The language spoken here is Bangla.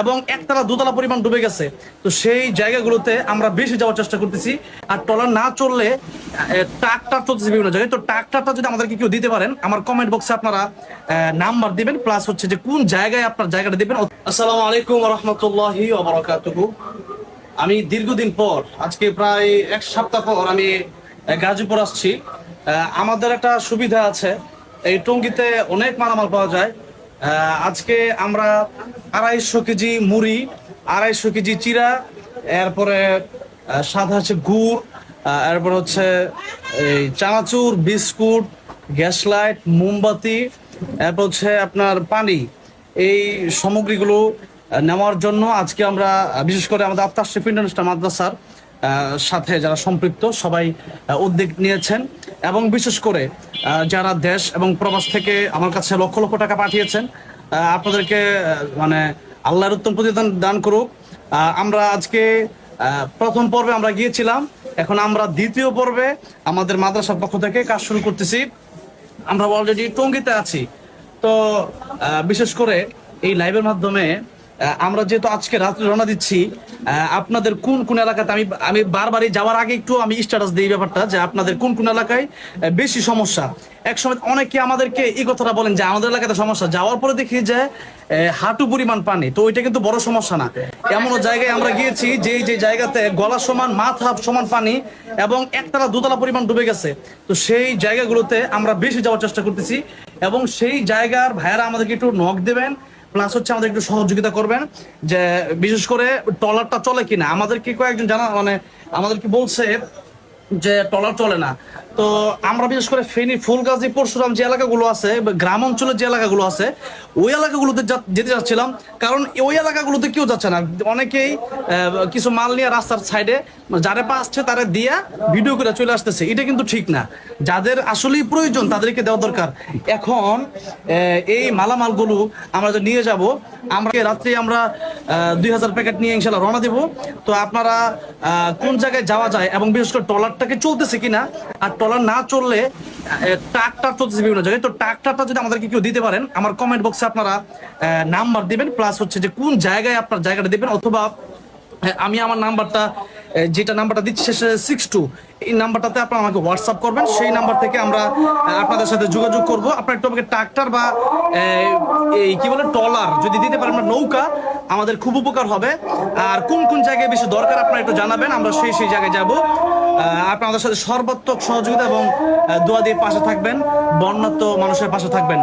এবং একতলা, দুতলা পরিমাণ ডুবে গেছে। তো সেই জায়গাগুলোতে আমরা বেশি যাওয়ার চেষ্টা করতেছি। আর ট্রলার না চললে ট্রাকটার চলতেছে বিভিন্ন জায়গায়। তো ট্রাকটারটা যদি আমাদেরকে কেউ দিতে পারেন, আমার কমেন্ট বক্সে আপনারা নাম্বার দিবেন প্লাস হচ্ছে যে কোন জায়গায় আপনার জায়গাটা দিবেন। আসসালামু আলাইকুম রহমতুল্লাহি আমি দীর্ঘদিন পর, আজকে প্রায় এক সপ্তাহ পর আমি গাজীপুর আসছি। আমাদের একটা সুবিধা আছে। এই টঙ্গিতে অনেক মালামাল পাওয়া যায়। আজকে আমরা আড়াইশো কেজি মুড়ি, আড়াইশো কেজি চিরা এরপরে সাদা হচ্ছে গুড় এরপর হচ্ছে এই চানাচুর, বিস্কুট, গ্যাস লাইট, মোমবাতি, এরপর হচ্ছে আপনার পানি। এই সামগ্রীগুলো নেওয়ার জন্য আজকে আমরা, বিশেষ করে আমাদের আত্মার শিফ ইন্টারন্যাশনাল মাদ্রাসার সাথে যারা সম্পৃক্ত সবাই উদ্যোগ নিয়েছেন এবং বিশেষ করে যারা দেশ এবং প্রবাস থেকে আমার কাছে লক্ষ লক্ষ টাকা পাঠিয়েছেন আপনাদেরকে মানে আল্লাহর উত্তম প্রতিদান দান করুক। আমরা আজকে প্রথম পর্বে আমরা গিয়েছিলাম, এখন আমরা দ্বিতীয় পর্বে আমাদের মাদ্রাসার পক্ষ থেকে কাজ শুরু করতেছি। আমরা অলরেডি টঙ্গিতে আছি। তো বিশেষ করে এই লাইভের মাধ্যমে আমরা যেহেতু আজকে রাত্রে রওনা দিচ্ছি আপনাদের কোন কোন এলাকাতে আমি আমি বারবারই যাওয়ার আগে একটু আমি স্ট্যাটাস দিই ব্যাপারটা, যে আপনাদের কোন কোন এলাকায় বেশি সমস্যা। এক সময় অনেকে আমাদেরকে এই কথাটা বলেন যে আমাদের এলাকাতে সমস্যা। যাওয়ার পরে দেখি যে হাঁটু পরিমাণ পানি, তো ওইটা কিন্তু বড় সমস্যা না। এমন জায়গায় আমরা গিয়েছি যে যে জায়গাতে গলা সমান, মাথা সমান পানি এবং একতলা, দুতলা পরিমাণ ডুবে গেছে। তো সেই জায়গাগুলোতে আমরা বেশি যাওয়ার চেষ্টা করতেছি এবং সেই জায়গার ভাইয়ারা আমাদেরকে একটু নখ দেবেন প্লাস হচ্ছে আমাদের একটু সহযোগিতা করবেন যে বিশেষ করে ট্রলারটা চলে কিনা। আমাদের কি কয়েকজন জানা মানে আমাদেরকে বলছে যে ট্রলার চলে না? তো আমরা বিশেষ করে ফেনী, ফুলগাজী, পরশুরাম যে এলাকাগুলো আছে গ্রাম অঞ্চলের যে এলাকাগুলো আছে, ওই এলাকাগুলোতে যেতে যাচ্ছিলাম। কারণ ওই এলাকাগুলোতে কেউ যাচ্ছে না। অনেকেই কিছু মাল নিয়ে রাস্তার সাইডে, যারা পাচ্ছে তারা দিয়া ভিডিও করে চলে আসতেছে। এটা কিন্তু ঠিক না। যাদের আসলেই প্রয়োজন, তাদেরকে দেওয়া দরকার। এখন এই মালামালগুলো আমরা যে নিয়ে যাব, আমরা রাত্রে আমরা দুই হাজার প্যাকেট নিয়ে ইনশাল্লাহ রওনা দেবো। তো আপনারা কোন জায়গায় যাওয়া যায় এবং বিশেষ করে ট্রলারটাকে চলতেছে কিনা, আর ট্রলার না চললে ট্রাকটার চলতেছে বিভিন্ন জায়গায়। তো ট্রাকটারটা যদি আমাদেরকে কেউ দিতে পারেন, আমার কমেন্ট বক্সে আপনারা নাম্বার দিবেন প্লাস হচ্ছে যে কোন জায়গায় আপনার জায়গাটা দিবেন, অথবা আমি আমার নাম্বারটা যেটা নাম্বারটা দিচ্ছি সিক্স টু এই নাম্বারটাতে আপনারা আমাকে হোয়াটসঅ্যাপ করবেন, সেই নাম্বার থেকে আমরা আপনাদের সাথে যোগাযোগ করব। আপনার একটু আমাকে ট্রাক্টর বা এই কি বলে ট্রলার যদি দিতে পারেন বা নৌকা, আমাদের খুব উপকার হবে। আর কোন কোন জায়গায় বেশি দরকার, আপনারা একটু জানাবেন, আমরা সেই সেই জায়গায় যাব। আপনাদের সাথে সর্বাত্মক সহযোগিতা এবং দোয়া দিয়ে পাশে থাকবেন বন্যাত্ম মানুষের পাশে থাকবেন।